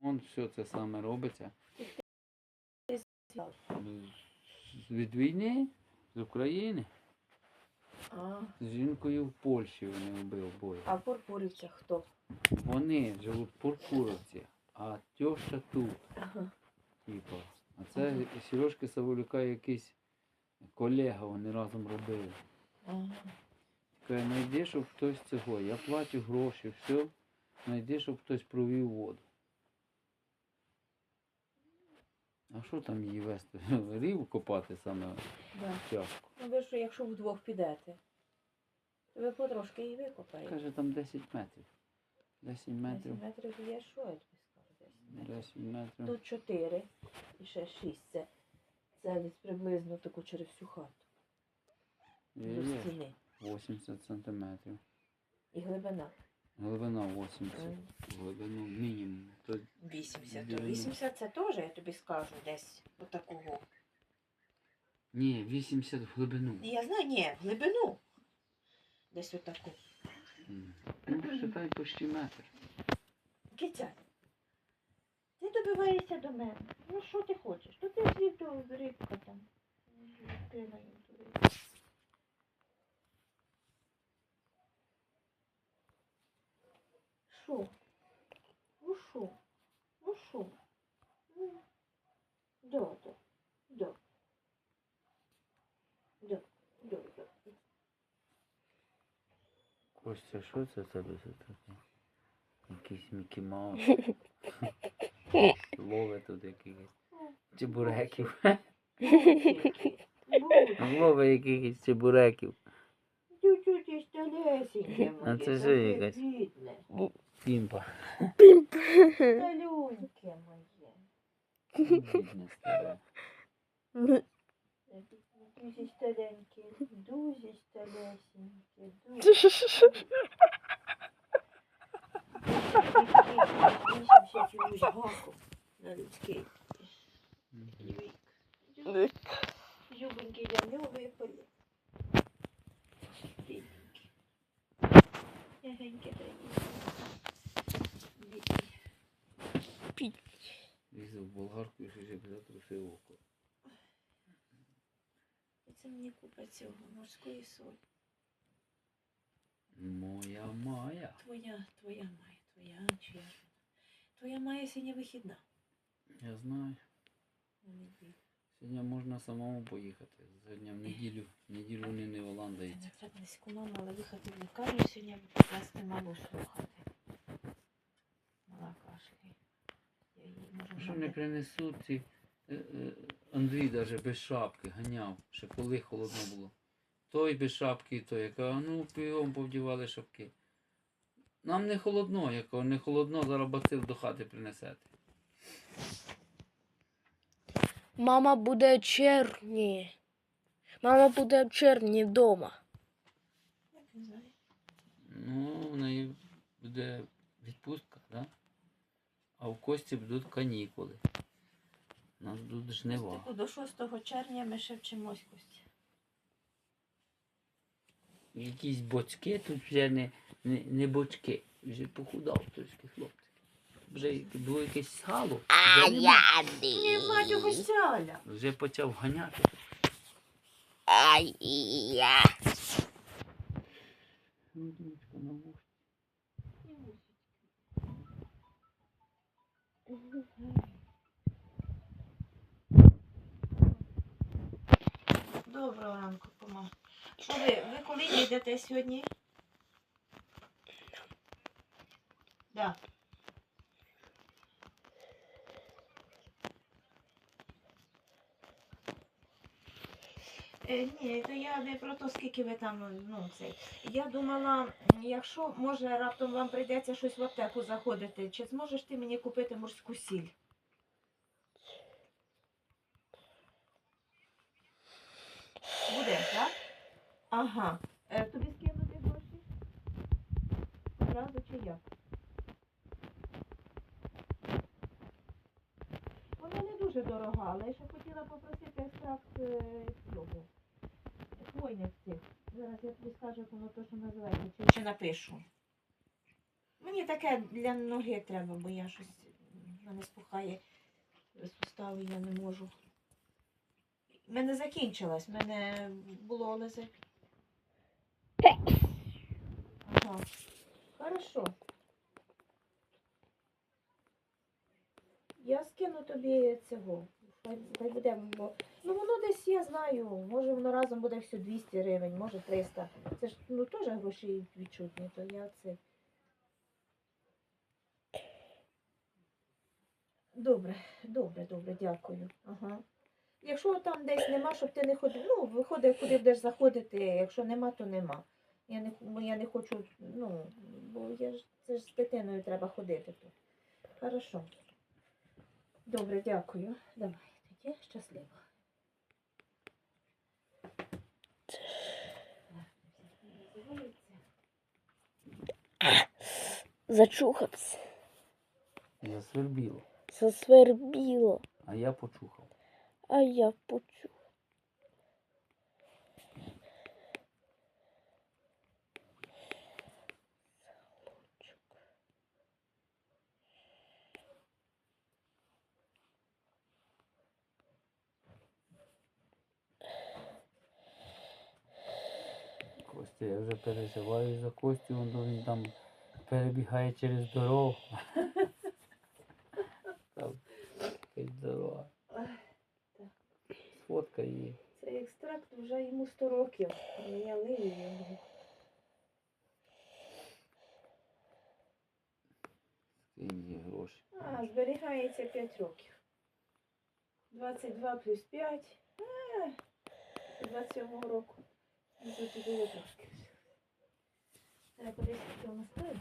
Вон все це саме робиться. Від війни, з України. А, З жінкою в Польщі вони вбив бой. а в Пурпурівцях хто? Вони живуть в Пурпуровці, а тьоща тут, Ага. типу. А це Сережки Саволюка якийсь колега, вони разом робили. Ага. Каже, знайди, щоб хтось цього. Я платю гроші, все. Знайди, щоб хтось провів воду. А що там її вести? Рів копати саме Да. тяжко. Ну ви що, якщо вдвох підете, то ви потрошки її викопаєте. Каже, там 10 метрів. 10 метрів. 10 метрів є що, я тобі скажу, 10 метрів. 10 метрів. Тут 4 і ще 6. Це, це десь приблизно таку через всю хату. Є, До є. стіни. 80 сантиметрів. І глибина. Глибина 80. М. Глибину мінімум. То 80. То 80 це теж, я тобі скажу, десь отакого. Ні, 80 в глибину. Я знаю, ні, в глибину. Десь отаку. М. Ну, считай почти метр. Киця, ти добиваєшся до мене. Ну що ти хочеш? То ти слів до рибка там. Відкривай Що? Ну що? Ну що? Ну, да, да, да. Да, да, да. Костя, що це тебе за таке? Якийсь Мікі Маус. Ловить тут якихось чебуреків. Ловить якихось чебуреків. Чуть-чуть сталесеньке А це що якась? Бідне. Пімпа. Сталюньке моє. Дуже стареньке, дуже старесеньке, дуже. Вік. Зюбеньки для нього випали. Бідненькі. Ягенькі такі. В болгарку і ще ж затрусив око. Це мені купить цього морської солі. Моя Майя. Твоя, твоя має, твоя чия. Твоя має сьогодні вихідна. Я знаю. на неділю. Сьогодні можна самому поїхати. Сьогодні в неділю. В неділю не Не виландаються. треба низьку мама, але виїхати в лікарню сьогодні покласти маму слухати. Мала кашляє. Я її можу Що не принесуть ці. е, е, Андрій навіть без шапки ганяв, ще коли холодно було. Той без шапки, і той, яка, ну, бігом повдівали шапки. Нам не холодно, я кажу, не холодно, зараз бацил до хати принесете. Мама буде в червні. Мама буде в червні вдома. Ну, в неї буде відпустка? А в Кості будуть канікули. У нас будуть жнива. До 6 червня ми ще вчимось Костя. Якісь бочки тут вже не, не, не бочки. Вже похудав трошки хлопці. Вже було якесь сало. Вже, нема. Ні, батю Костяля. вже почав ганяти. Ай, я. Доброго ранку, кума. Що ви, ви коли їдете сьогодні? Да. Е, ні, то я не про те, скільки ви там, ну, це. Я думала, якщо може раптом вам прийдеться щось в аптеку заходити, чи зможеш ти мені купити морську сіль? Будеш, так? Ага. Е, тобі скинути гроші? Одразу чи як? Вона не дуже дорога, але я ще хотіла попросити екстракт е, цього. Хвойних цих. Зараз я тобі скажу, як воно точно називається. Чи, чи напишу. Мені таке для ноги треба, бо я щось мене спухає сустави, я не можу. У мене закінчилась, в мене було лизе. Ага. Хорошо. Я скину тобі цього. Хай буде, бо ну воно десь я знаю. Може воно разом буде все 200 гривень, може 300. Це ж ну теж гроші відчутні, то я це. Добре, добре, добре, дякую. Ага. Якщо там десь нема, щоб ти не ходив, ну, виходи, куди будеш заходити, якщо нема, то нема. Я не, бо я не хочу, ну, бо я ж це ж з дитиною треба ходити тут. Хорошо. Добре, дякую. Давай, тоді щасливо. Зачухався. Засвербіло. Засвербіло. А я почухав. А я почув. Костя, я вже переживаю за Костю, воно він там перебігає через дорогу. Там дорога. Фотка є. Цей екстракт вже йому 100 років. Його. Скинь є гроші. А, зберігається 5 років. 22 плюс 5. 27 року. Ну, тут і було трошки. Треба що вона стоїть.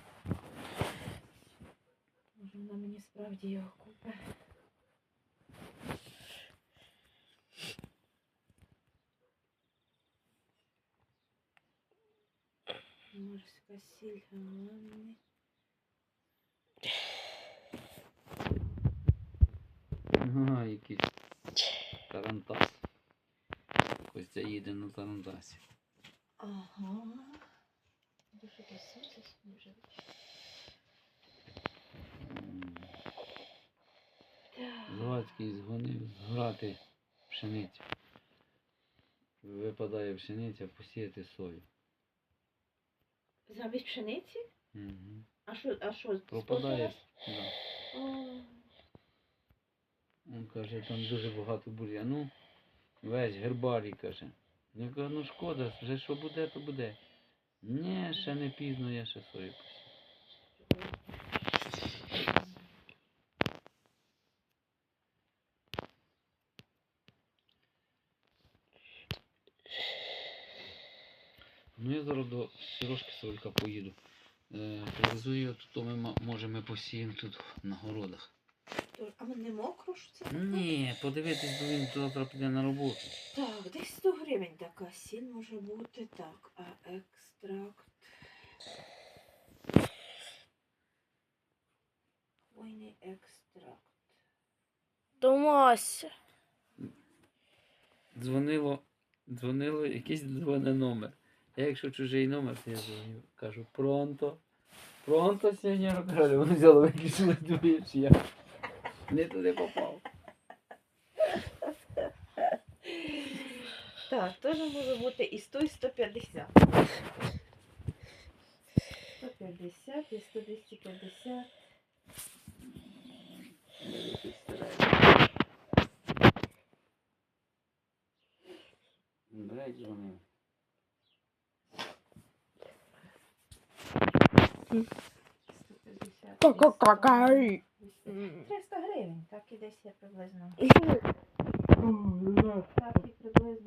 Може, вона мені справді його купить. Морська сіль, гаманний. Ага, якийсь тарантас. Костя їде на тарантасі. Ага. Дуже красиво. М, згонив грати пшеницю. Випадає пшениця, посіяти сою. Замість пшениці? Угу. А що, а що? Пропадає. Да. О, Він каже, там дуже багато бур'яну. Весь гербарій каже. Я кажу, ну шкода, вже що буде, то буде. Ні, ще не пізно, я ще сою посію. До Сірошки Солька поїду. Е, привезу її, то ми ма- може ми посіємо тут на городах. А не мокро ж це? Ні, подивитись, бо він завтра піде на роботу. Так, десь 100 гривень така сіль може бути. Так, а екстракт. Хвойний екстракт. Домася. Дзвонило, дзвонило якийсь дзвоне номер. Я якщо чужий номер, то я дзвоню, кажу, пронто. Пронто, сеньор, кажу, вони взяли виключили двоє, чи я не туди попав. Так, теж може бути і 100, і 150. 150 і 100, 250. Блять, дзвонив. 300 гривень, так і десь я приблизно. Так і приблизно